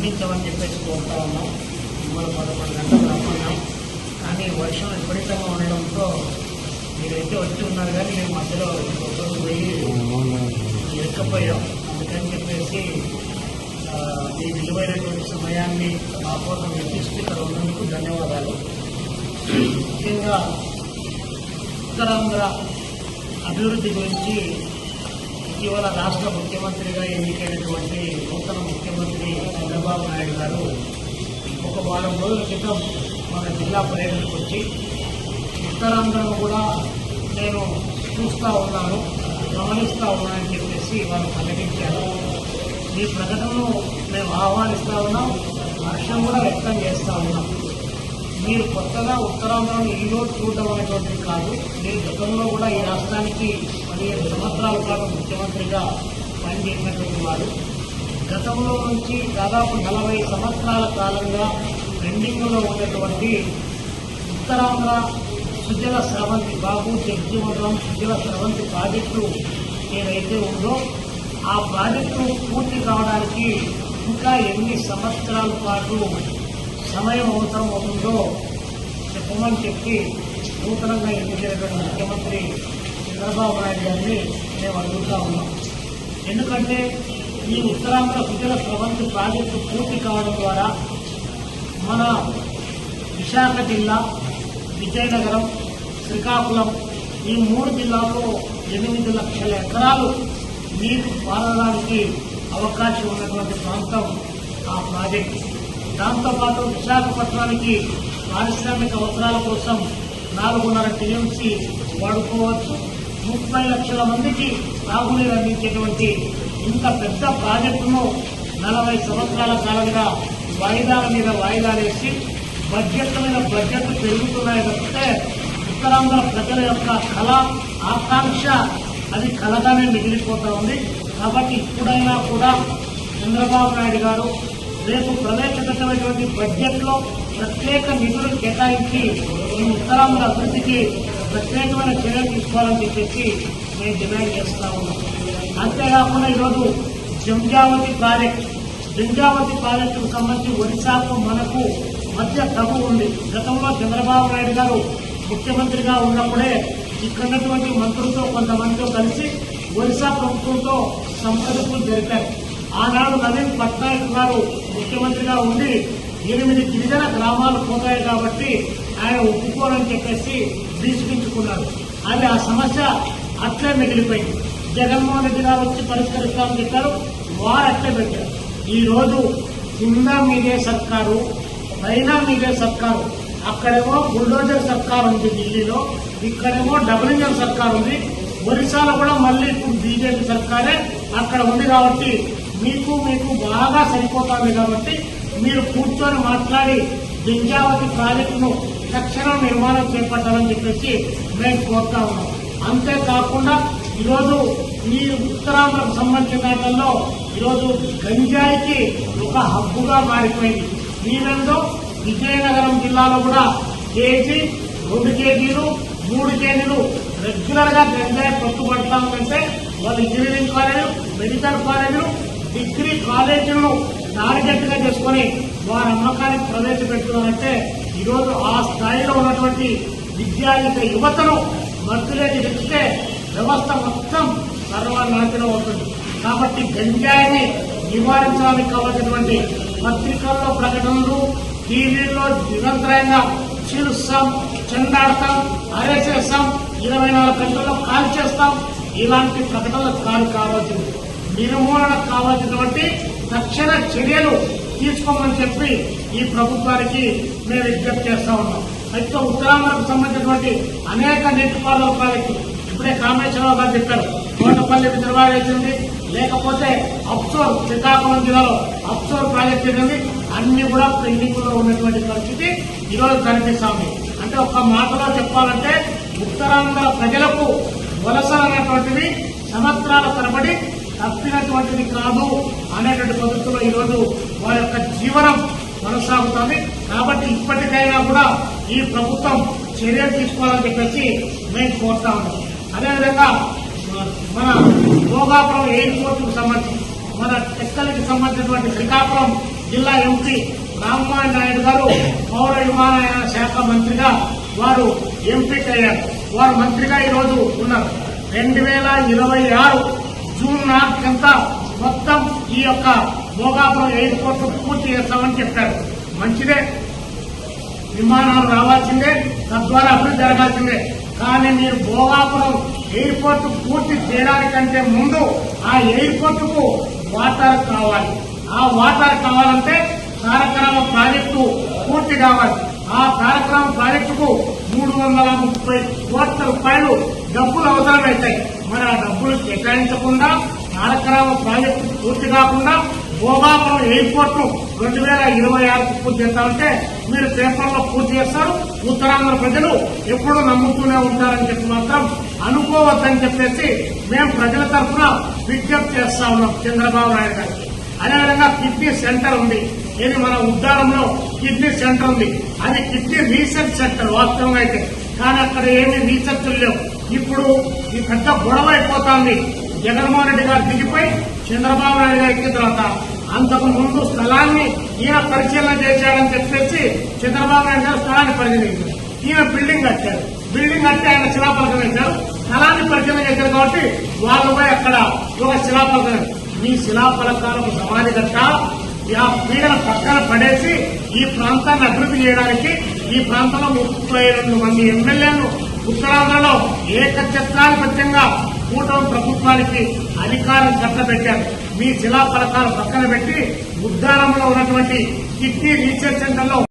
చెప్పేసి కోరుతా ఉన్నాం. మిమ్మల్ని పదకొండు గంటలు రమ్మన్నాం కానీ వర్షం విపరీతంగా ఉండడంతో మీరైతే వచ్చి ఉన్నారు కానీ మేము మధ్యలో ఒకరోజు పోయి ఎక్కపోయాం అందుకని చెప్పేసి మీ విలువైనటువంటి సమయాన్ని మా కోసం వెచ్చిస్తూ ఇక్కడ ఉన్నందుకు ధన్యవాదాలు. ముఖ్యంగా ఉత్తరాంధ్ర అభివృద్ధి గురించి ఇటీవల రాష్ట్ర ముఖ్యమంత్రిగా ఎన్నికైనటువంటి నూతన ముఖ్యమంత్రి చంద్రబాబు నాయుడు గారు ఒక వారం రోజుల క్రితం మన జిల్లా పర్యటనకు వచ్చి ఉత్తరాంధ్రను కూడా నేను చూస్తూ ఉన్నాను గమనిస్తూ ఉన్నానని చెప్పేసి వారు ప్రకటించారు. ఈ ప్రకటనను మేము ఆహ్వానిస్తూ ఉన్నాం హర్షం కూడా వ్యక్తం చేస్తూ ఉన్నాం. మీరు కొత్తగా ఉత్తరాంధ్రను ఈరోజు చూడడం అనేటువంటిది కాదు. మీరు గతంలో కూడా ఈ రాష్ట్రానికి పదిహేను సంవత్సరాల పాటు ముఖ్యమంత్రిగా పనిచేసినటువంటి వారు. గతంలో నుంచి దాదాపు నలభై సంవత్సరాల కాలంగా పెండింగ్లో ఉన్నటువంటి ఉత్తరాంధ్ర సుజల స్రవంతి బాబు జగ్జీవనం సుజల స్రవంతి ప్రాజెక్టు ఏదైతే ఉందో ఆ ప్రాజెక్టు పూర్తి కావడానికి ఇంకా ఎన్ని సంవత్సరాల పాటు సమయం అవసరం అవుతుందో అని చెప్పి నూతనంగా ఎన్నికైనటువంటి ముఖ్యమంత్రి చంద్రబాబు నాయుడు గారిని మేము అడుగుతా ఉన్నాం. ఎందుకంటే ఈ ఉత్తరాంధ్ర సుజల స్రవంతి ప్రాజెక్టు పూర్తి కావడం ద్వారా మన విశాఖ జిల్లా విజయనగరం శ్రీకాకుళం ఈ మూడు జిల్లాల్లో ఎనిమిది లక్షల ఎకరాలు నీరు పారడానికి అవకాశం ఉన్నటువంటి ప్రాంతం ఆ ప్రాజెక్టు. దాంతోపాటు విశాఖపట్నానికి పారిశ్రామిక అవసరాల కోసం నాలుగున్నర టీఎంసీ వాడుకోవచ్చు. ముప్పై లక్షల మందికి తాగునీరు అందించేటువంటి ఇంత పెద్ద ప్రాజెక్టును నలభై సంవత్సరాల కాలంగా వాయిదాల మీద వాయిదాలేసి బడ్జెట్ మీద బడ్జెట్లు పెరుగుతున్నాయి తప్పితే ఉత్తరాంధ్ర ప్రజల యొక్క కళ ఆకాంక్ష అది కలగానే మిగిలిపోతా ఉంది. కాబట్టి ఇప్పుడైనా కూడా చంద్రబాబు నాయుడు గారు రేపు ప్రవేశపెట్టమైనటువంటి బడ్జెట్లో ప్రత్యేక నిధులు కేటాయించి ఈ ఉత్తరాంధ్ర అభివృద్ధికి ప్రత్యేకమైన చర్యలు తీసుకోవాలని చెప్పేసి మేము డిమాండ్ చేస్తా ఉన్నాం. అంతేకాకుండా ఈరోజు జంజావతి ప్రాజెక్ట్ జంజావతి ప్రాజెక్టుకు సంబంధించి ఒడిశాకు మనకు మధ్య తగు ఉంది. గతంలో చంద్రబాబు నాయుడు గారు ముఖ్యమంత్రిగా ఉన్నప్పుడే ఇక్కడ మంత్రులతో కొంతమందితో కలిసి ఒరిస్సా ప్రభుత్వంతో సంప్రదింపులు జరిపారు. ఆనాడు నవీన్ పట్నాయక్ గారు ముఖ్యమంత్రిగా ఉండి ఎనిమిది గిరిజన గ్రామాలు పోతాయి కాబట్టి ఆయన ఒప్పుకోరని చెప్పేసి తీసుకుంటున్నారు అది ఆ సమస్య అట్లే మిగిలిపోయింది. జగన్మోహన్ రెడ్డి గారు వచ్చి పరిష్కరిస్తామని చెప్పారు. వారు అట్లే పెట్టారు. ఈరోజు కింద మీదే సర్కారు పైన మీదే సర్కారు అక్కడేమో బుల్డోజర్ సర్కార్ ఉంది ఢిల్లీలో ఇక్కడేమో డబుల్ ఇంజన్ సర్కార్ ఉంది. ఒరిస్సాలో కూడా మళ్ళీ ఇప్పుడు బీజేపీ సర్కారే అక్కడ ఉంది కాబట్టి మీకు మీకు బాగా సరిపోతుంది కాబట్టి మీరు కూర్చొని మాట్లాడి జంజావతి ప్రాజెక్టును తక్షణం నిర్మాణం చేపట్టాలని చెప్పేసి మేము కోరుతా ఉన్నాం. అంతేకాకుండా ఈరోజు ఈ ఉత్తరాంధ్రకు సంబంధించిన దాంట్లో ఈరోజు గంజాయికి ఒక హబ్బుగా మారిపోయింది. దీనిలో విజయనగరం జిల్లాలో కూడా కేజీ రెండు కేజీలు మూడు కేజీలు రెగ్యులర్గా గంజాయి పట్టుబడతా ఉందంటే వాళ్ళు ఇంజనీరింగ్ కాలేజీలు మెడికల్ కాలేజీలు డిగ్రీ కాలేజీలను టార్గెట్ చేసుకొని చేసుకుని వారి అమ్మకానికి ప్రవేశపెడుతున్నారంటే ఈరోజు ఆ స్థాయిలో ఉన్నటువంటి విద్యాయుత యువతను మధ్యలోకి వ్యక్తే వ్యవస్థ మొత్తం సర్వనాశనం అవుతుంది. కాబట్టి గంజాయిని నివారించడానికి కావాల్సినటువంటి పత్రికల్లో ప్రకటనలు టీవీల్లో నిరంతరంగా చీలుస్తాం చెండాడతాం అరేసేస్తాం ఇరవై నాలుగు గంటల్లో కాల్ చేస్తాం. ఇలాంటి ప్రకటనలు కాలు కావాల్సింది. నిర్మూలనకు కావాల్సినటువంటి తక్షణ చర్యలు తీసుకోమని చెప్పి ఈ ప్రభుత్వానికి మేము విజ్ఞప్తి చేస్తా ఉన్నాం. అయితే ఉత్తరాంధ్రకు సంబంధించినటువంటి అనేక నీటిపారుదల ప్రాజెక్టులు ఇప్పుడే కామేశ్వరరావు గారు చెప్పారు కోటపల్లి నిర్వహించింది లేకపోతే అప్సోర్ శ్రీకాకుళం జిల్లాలో అప్సోర్ ప్రాజెక్ట్ అనేది అన్ని కూడా పెండింగ్లో ఉన్నటువంటి పరిస్థితి ఈరోజు కనిపిస్తా ఉంది అంటే ఒక మాటలో చెప్పాలంటే ఉత్తరాంధ్ర ప్రజలకు వలస అనేటువంటిది సంవత్సరాల తరబడి తప్పినటువంటిది కాదు అనేటువంటి పద్ధతిలో ఈరోజు వారి యొక్క జీవనం కొనసాగుతుంది. కాబట్టి ఇప్పటికైనా కూడా ఈ ప్రభుత్వం చర్యలు తీసుకోవాలని చెప్పేసి మేము కోరుతా ఉన్నాం. అదేవిధంగా మన భోగాపురం ఎయిర్పోర్ట్కు సంబంధించి మన టెక్కలకి సంబంధించినటువంటి శ్రీకాకుళం జిల్లా ఎంపీ రామ్మోహన్ నాయుడు గారు పౌర విమానయాన శాఖ మంత్రిగా వారు ఎంపికయ్యారు వారు మంత్రిగా ఈరోజు ఉన్నారు. రెండు వేల ఇరవై ఆరు జూన్ నాటికంతా మొత్తం ఈ యొక్క భోగాపురం ఎయిర్పోర్ట్ పూర్తి చేస్తామని చెప్పారు. మంచిదే. విమానాలు రావాల్సిందే తద్వారా అభివృద్ధి జరగాల్సిందే. కానీ మీరు భోగాపురం ఎయిర్పోర్ట్ పూర్తి చేయడానికంటే ముందు ఆ ఎయిర్పోర్ట్కు వాటర్ కావాలి. ఆ వాటర్ కావాలంటే తారకరామ ప్రాజెక్టు పూర్తి కావాలి. ఆ తారకరామ ప్రాజెక్టుకు మూడు వందల ముప్పై కోట్ల రూపాయలు డబ్బులు అవసరమవుతాయి మరి ఆ డబ్బులు కేటాయించకుండా తారకరామ ప్రాజెక్టు పూర్తి కాకుండా భోగాపురం ఎయిర్పోర్ట్ను రెండు వేల ఇరవై ఆరుకు పూర్తి చేస్తామంటే మీరు పేపర్లో పూర్తి చేస్తారు. ఉత్తరాంధ్ర ప్రజలు ఎప్పుడూ నమ్ముతూనే ఉంటారని చెప్పి మాత్రం అనుకోవద్దని చెప్పేసి మేము ప్రజల తరఫున విజ్ఞప్తి చేస్తా ఉన్నాం చంద్రబాబు నాయుడు గారికి. అదేవిధంగా కిడ్నీ సెంటర్ ఉంది. ఇది మన ఉద్దారంలో కిడ్నీ సెంటర్ ఉంది. అది కిడ్నీ రీసెర్చ్ సెంటర్ వాస్తవంగా అయితే. కానీ అక్కడ ఏమి రీసెర్చ్ లేవు. ఇప్పుడు ఈ పెద్ద గొడవ అయిపోతుంది. జగన్మోహన్ రెడ్డి గారు దిగిపోయి చంద్రబాబు నాయుడు గారు ఎక్కిన తర్వాత అంతకు ముందు స్థలాన్ని ఈయన పరిశీలన చేశాడని చెప్పేసి చంద్రబాబు నాయుడు గారు స్థలాన్ని పరిశీలించారు. ఈయన బిల్డింగ్ కట్టారు. బిల్డింగ్ కట్టి ఆయన శిలాపలకం వేశారు. స్థలాన్ని పరిశీలన చేశారు కాబట్టి వాళ్ళు పోయి అక్కడ ఒక శిలాపలకం మీ శిలాపలకాలకు సమాధి కట్ట. ఆ పీడన పక్కన పడేసి ఈ ప్రాంతాన్ని అభివృద్ధి చేయడానికి ఈ ప్రాంతంలో ముప్పై రెండు మంది ఎమ్మెల్యేలు ఉత్తరాంధ్రలో ఏకఛత్రాధిపత్యంగా కూటమి ప్రభుత్వానికి అధికారం కట్టబెట్టారు. మీ శిలా పథకాలు పక్కన పెట్టి ఉద్దారంలో ఉన్నటువంటి కిడ్నీ రీసెర్చ్ సెంటర్లో